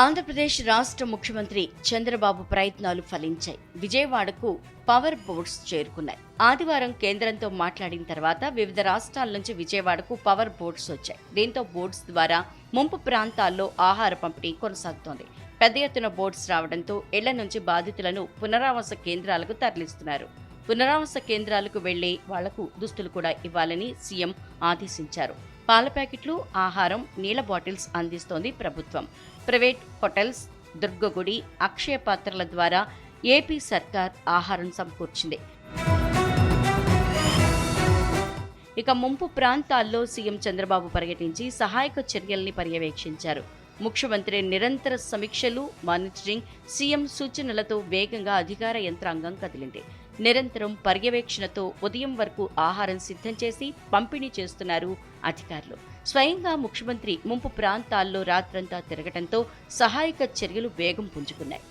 ఆంధ్రప్రదేశ్ రాష్ట్ర ముఖ్యమంత్రి చంద్రబాబు ప్రయత్నాలు ఫలించాయి. విజయవాడకు పవర్ బోట్స్ చేరుకున్నాయి. ఆదివారం కేంద్రంతో మాట్లాడిన తర్వాత వివిధ రాష్ట్రాల నుంచి విజయవాడకు పవర్ బోట్స్ వచ్చాయి. దీంతో బోట్స్ ద్వారా ముంపు ప్రాంతాల్లో ఆహార పంపిణీ కొనసాగుతోంది. పెద్ద ఎత్తున బోట్స్ రావడంతో ఇళ్ళ నుంచి బాధితులను పునరావాస కేంద్రాలకు తరలిస్తున్నారు. పునరావాస కేంద్రాలకు వెళ్ళే వాళ్ళకు దుస్తులు కూడా ఇవ్వాలని సీఎం ఆదేశించారు. పాల ప్యాకెట్లు ఆహారం నీళ్ళ బాటిల్స్ అందిస్తోంది ప్రభుత్వం. ప్రైవేట్ హోటల్స్ దుర్గగుడి అక్షయ పాత్రల ద్వారా ఏపీ సర్కార్ ఆహారం సమకూర్చింది. ఇక ముంపు ప్రాంతాల్లో సీఎం చంద్రబాబు పర్యటించి సహాయక చర్యల్ని పర్యవేక్షించారు. ముఖ్యమంత్రి నిరంతర సమీక్షలు మానిటరింగ్ సీఎం సూచనలతో వేగంగా అధికార యంత్రాంగం కదిలింది. నిరంతరం పర్యవేక్షణతో ఉదయం వరకు ఆహారం సిద్ధం చేసి పంపిణీ చేస్తున్నారు అధికారులు. స్వయంగా ముఖ్యమంత్రి ముంపు ప్రాంతాల్లో రాత్రంతా తిరగటంతో సహాయక చర్యలు వేగం పుంజుకున్నాయి.